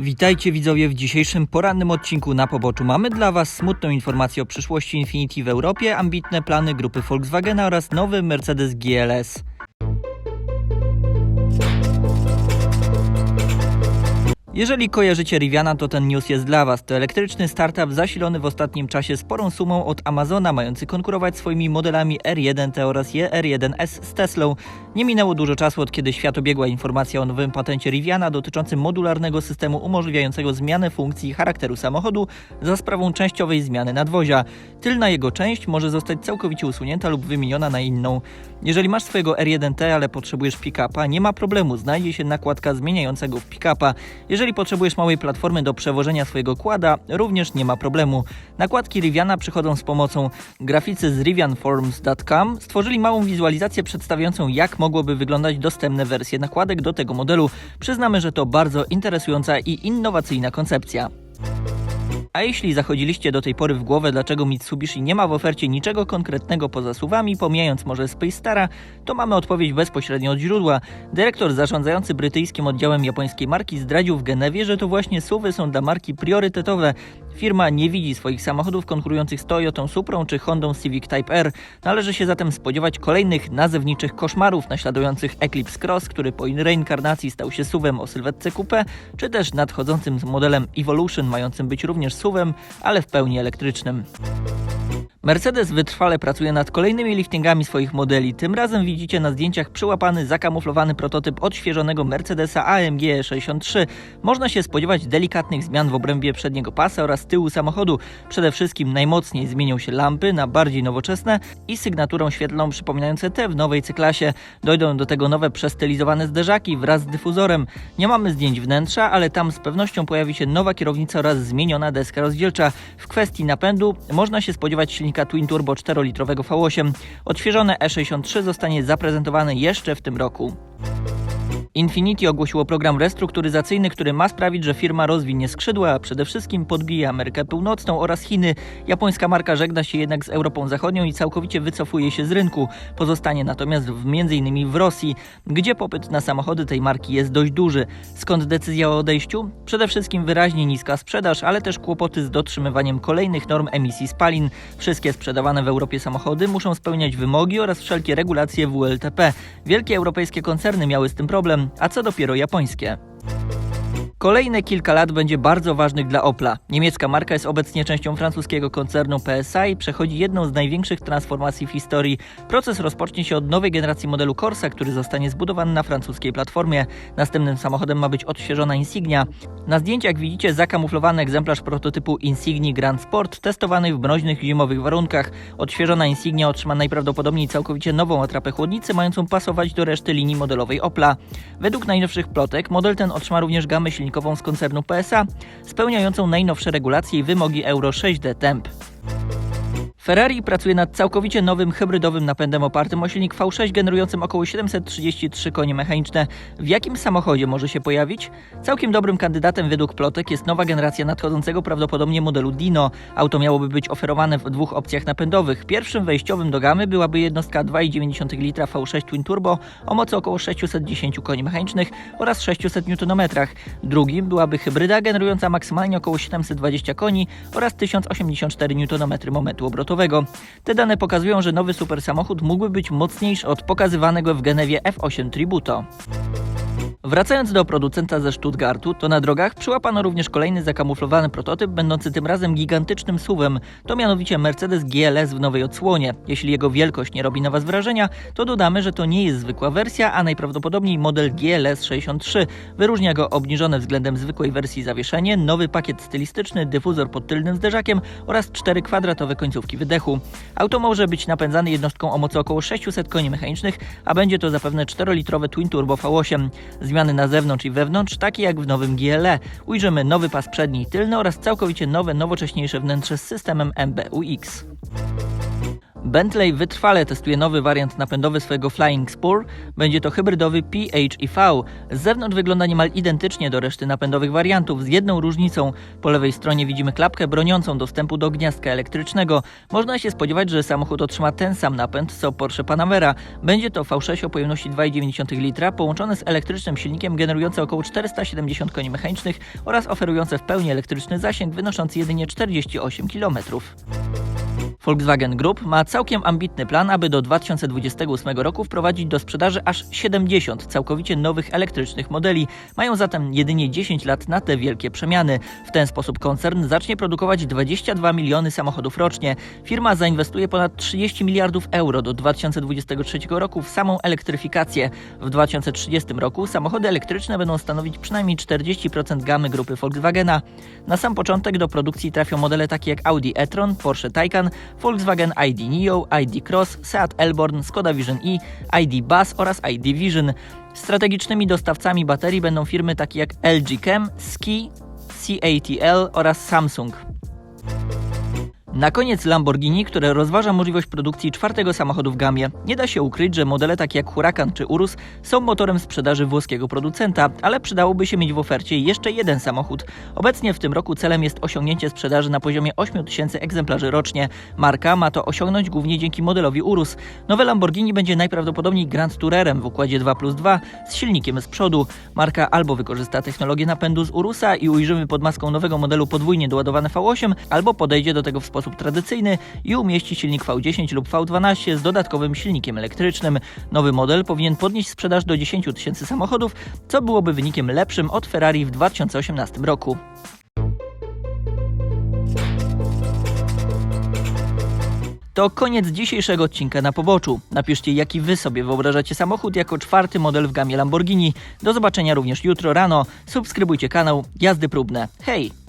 Witajcie widzowie w dzisiejszym porannym odcinku na poboczu. Mamy dla Was smutną informację o przyszłości Infiniti w Europie, ambitne plany grupy Volkswagena oraz nowy Mercedes GLS. Jeżeli kojarzycie Riviana, to ten news jest dla Was. To elektryczny startup zasilony w ostatnim czasie sporą sumą od Amazona, mający konkurować swoimi modelami R1T oraz R1S z Teslą. Nie minęło dużo czasu od kiedy świat obiegła informacja o nowym patencie Riviana dotyczącym modularnego systemu umożliwiającego zmianę funkcji i charakteru samochodu za sprawą częściowej zmiany nadwozia. Tylna jego część może zostać całkowicie usunięta lub wymieniona na inną. Jeżeli masz swojego R1T, ale potrzebujesz pick-upa, nie ma problemu, znajdzie się nakładka zmieniającego w pick-upa. Jeżeli potrzebujesz małej platformy do przewożenia swojego kłada, również nie ma problemu. Nakładki Riviana przychodzą z pomocą. Graficy z rivianforms.com stworzyli małą wizualizację przedstawiającą jak mogłoby wyglądać dostępne wersje nakładek do tego modelu. Przyznamy, że to bardzo interesująca i innowacyjna koncepcja. A jeśli zachodziliście do tej pory w głowę, dlaczego Mitsubishi nie ma w ofercie niczego konkretnego poza suwami, pomijając może Space Stara, to mamy odpowiedź bezpośrednio od źródła. Dyrektor zarządzający brytyjskim oddziałem japońskiej marki zdradził w Genewie, że to właśnie suwy są dla marki priorytetowe. Firma nie widzi swoich samochodów konkurujących z Toyotą Suprą czy Hondą Civic Type R. Należy się zatem spodziewać kolejnych nazewniczych koszmarów naśladujących Eclipse Cross, który po reinkarnacji stał się suwem o sylwetce coupe, czy też nadchodzącym modelem Evolution mającym być również suwem, ale w pełni elektrycznym. Mercedes wytrwale pracuje nad kolejnymi liftingami swoich modeli. Tym razem widzicie na zdjęciach przyłapany, zakamuflowany prototyp odświeżonego Mercedesa AMG 63. Można się spodziewać delikatnych zmian w obrębie przedniego pasa oraz tyłu samochodu. Przede wszystkim najmocniej zmienią się lampy na bardziej nowoczesne i sygnaturą świetlną przypominające te w nowej cyklasie. Dojdą do tego nowe przestylizowane zderzaki wraz z dyfuzorem. Nie mamy zdjęć wnętrza, ale tam z pewnością pojawi się nowa kierownica oraz zmieniona deska rozdzielcza. W kwestii napędu można się spodziewać silnika Twin Turbo 4-litrowego V8. Odświeżone E63 zostanie zaprezentowane jeszcze w tym roku. Infiniti ogłosiło program restrukturyzacyjny, który ma sprawić, że firma rozwinie skrzydła, a przede wszystkim podbije Amerykę Północną oraz Chiny. Japońska marka żegna się jednak z Europą Zachodnią i całkowicie wycofuje się z rynku. Pozostanie natomiast w, m.in. w Rosji, gdzie popyt na samochody tej marki jest dość duży. Skąd decyzja o odejściu? Przede wszystkim wyraźnie niska sprzedaż, ale też kłopoty z dotrzymywaniem kolejnych norm emisji spalin. Wszystkie sprzedawane w Europie samochody muszą spełniać wymogi oraz wszelkie regulacje WLTP. Wielkie europejskie koncerny miały z tym problem, a co dopiero japońskie. Kolejne kilka lat będzie bardzo ważnych dla Opla. Niemiecka marka jest obecnie częścią francuskiego koncernu PSA i przechodzi jedną z największych transformacji w historii. Proces rozpocznie się od nowej generacji modelu Corsa, który zostanie zbudowany na francuskiej platformie. Następnym samochodem ma być odświeżona Insignia. Na zdjęciach widzicie zakamuflowany egzemplarz prototypu Insigni Grand Sport, testowany w mroźnych zimowych warunkach. Odświeżona Insignia otrzyma najprawdopodobniej całkowicie nową atrapę chłodnicy, mającą pasować do reszty linii modelowej Opla. Według najnowszych plotek model ten otrzyma również gamę silnikową z koncernu PSA, spełniającą najnowsze regulacje i wymogi Euro 6D Temp. Ferrari pracuje nad całkowicie nowym hybrydowym napędem opartym o silnik V6 generującym około 733 konie mechaniczne. W jakim samochodzie może się pojawić? Całkiem dobrym kandydatem według plotek jest nowa generacja nadchodzącego prawdopodobnie modelu Dino. Auto miałoby być oferowane w dwóch opcjach napędowych. Pierwszym wejściowym do gamy byłaby jednostka 2,9 litra V6 Twin Turbo o mocy około 610 koni mechanicznych oraz 600 Nm. Drugim byłaby hybryda generująca maksymalnie około 720 koni oraz 1084 Nm momentu obrotowego. Te dane pokazują, że nowy super samochód mógłby być mocniejszy od pokazywanego w Genewie F8 Tributo. Wracając do producenta ze Stuttgartu, to na drogach przyłapano również kolejny zakamuflowany prototyp, będący tym razem gigantycznym suwem. To mianowicie Mercedes GLS w nowej odsłonie. Jeśli jego wielkość nie robi na Was wrażenia, to dodamy, że to nie jest zwykła wersja, a najprawdopodobniej model GLS 63. Wyróżnia go obniżone względem zwykłej wersji zawieszenie, nowy pakiet stylistyczny, dyfuzor pod tylnym zderzakiem oraz cztery kwadratowe końcówki wydechu. Auto może być napędzane jednostką o mocy około 600 koni mechanicznych, a będzie to zapewne 4-litrowe Twin Turbo V8. Zmiany na zewnątrz i wewnątrz, takie jak w nowym GLE. Ujrzymy nowy pas przedni i tylny oraz całkowicie nowe, nowocześniejsze wnętrze z systemem MBUX. Bentley wytrwale testuje nowy wariant napędowy swojego Flying Spur. Będzie to hybrydowy PHEV. Z zewnątrz wygląda niemal identycznie do reszty napędowych wariantów, z jedną różnicą. Po lewej stronie widzimy klapkę broniącą dostępu do gniazdka elektrycznego. Można się spodziewać, że samochód otrzyma ten sam napęd co Porsche Panamera. Będzie to V6 o pojemności 2,9 litra połączone z elektrycznym silnikiem generujący około 470 koni mechanicznych oraz oferujące w pełni elektryczny zasięg wynoszący jedynie 48 km. Volkswagen Group ma całkiem ambitny plan, aby do 2028 roku wprowadzić do sprzedaży aż 70 całkowicie nowych elektrycznych modeli. Mają zatem jedynie 10 lat na te wielkie przemiany. W ten sposób koncern zacznie produkować 22 miliony samochodów rocznie. Firma zainwestuje ponad 30 miliardów euro do 2023 roku w samą elektryfikację. W 2030 roku samochody elektryczne będą stanowić przynajmniej 40% gamy grupy Volkswagena. Na sam początek do produkcji trafią modele takie jak Audi e-tron, Porsche Taycan, Volkswagen ID Neo, ID Cross, Seat Elborn, Skoda Vision e, ID Buzz oraz ID Vision. Strategicznymi dostawcami baterii będą firmy takie jak LG Chem, Ski, CATL oraz Samsung. Na koniec Lamborghini, które rozważa możliwość produkcji czwartego samochodu w gamie. Nie da się ukryć, że modele takie jak Huracan czy Urus są motorem sprzedaży włoskiego producenta, ale przydałoby się mieć w ofercie jeszcze jeden samochód. Obecnie w tym roku celem jest osiągnięcie sprzedaży na poziomie 8000 egzemplarzy rocznie. Marka ma to osiągnąć głównie dzięki modelowi Urus. Nowe Lamborghini będzie najprawdopodobniej Grand Tourerem w układzie 2 plus 2 z silnikiem z przodu. Marka albo wykorzysta technologię napędu z Urusa i ujrzymy pod maską nowego modelu podwójnie doładowane V8, albo podejdzie do tego w sposób tradycyjny i umieści silnik V10 lub V12 z dodatkowym silnikiem elektrycznym. Nowy model powinien podnieść sprzedaż do 10 tysięcy samochodów, co byłoby wynikiem lepszym od Ferrari w 2018 roku. To koniec dzisiejszego odcinka na poboczu. Napiszcie, jaki wy sobie wyobrażacie samochód jako czwarty model w gamie Lamborghini. Do zobaczenia również jutro rano. Subskrybujcie kanał Jazdy Próbne. Hej!